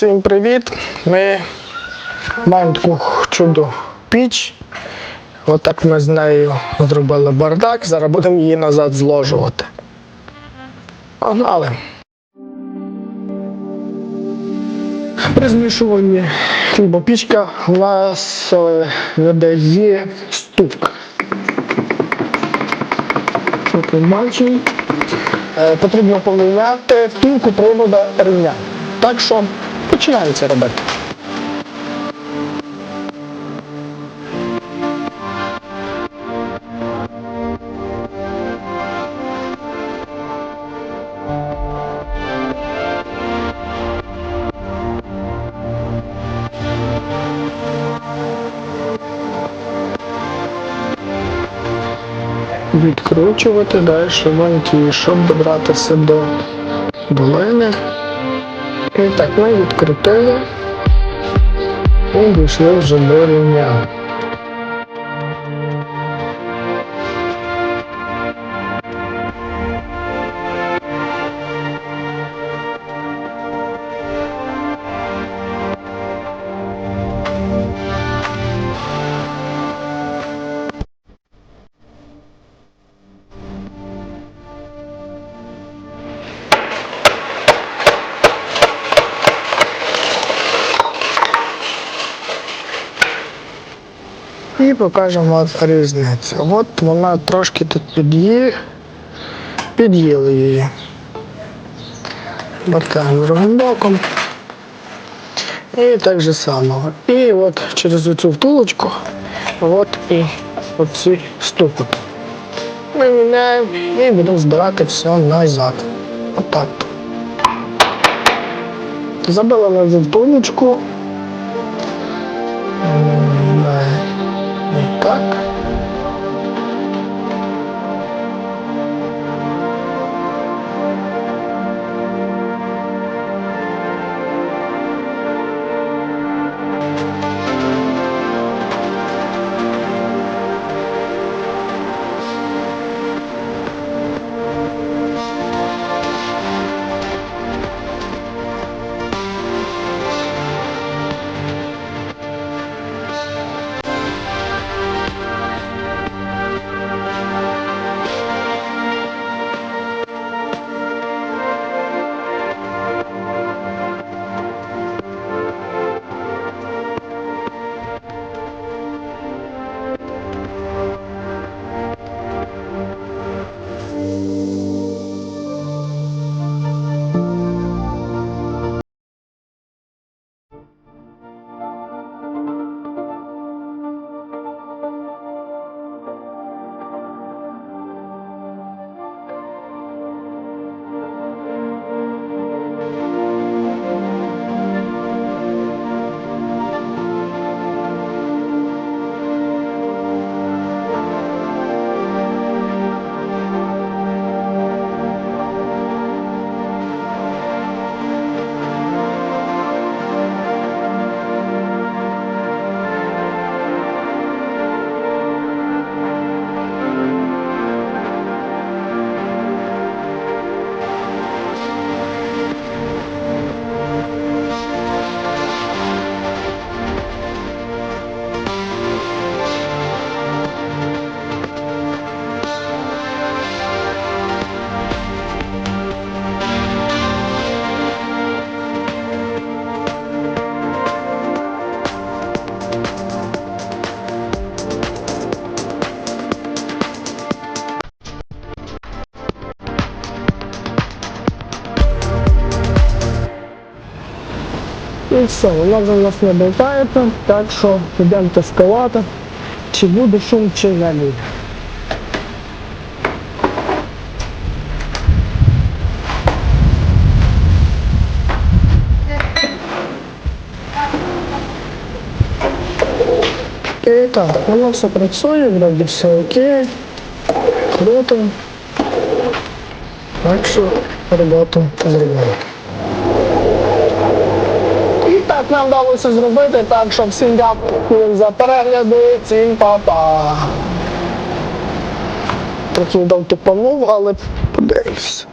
Всім привіт! Ми маємо таку чудо піч. Отак ми з нею зробили бардак. Зараз будемо її назад зложувати. Погнали! При змішуванні хлібопічка у нас е, видає ми бачимо. Е, Потрібно поміняти втулку приводу рівня. Так що починаємо це робити. Відкручувати далі ванті, щоб добратися до долини. І так ми відкрутили і дійшли вже до. І покажемо різницю. От вона трошки тут під'ї... під'їли її. От так, другим боком. І так же само. І от через цю втулочку, от і оці ступи. Ми міняємо і будемо збирати все назад. Отак. Забили ми в втулочку. Bak. І все, вона вже в нас не болтається, так що йдемо тестувати, чи буде шум, чи не буде. І так, воно все працює, вроді все окей. Круто. Так що роботу зробили. Нам вдалося зробити, так що всім дякую за перегляди, всім па-па. Трохи недавно тупанув, але подивився.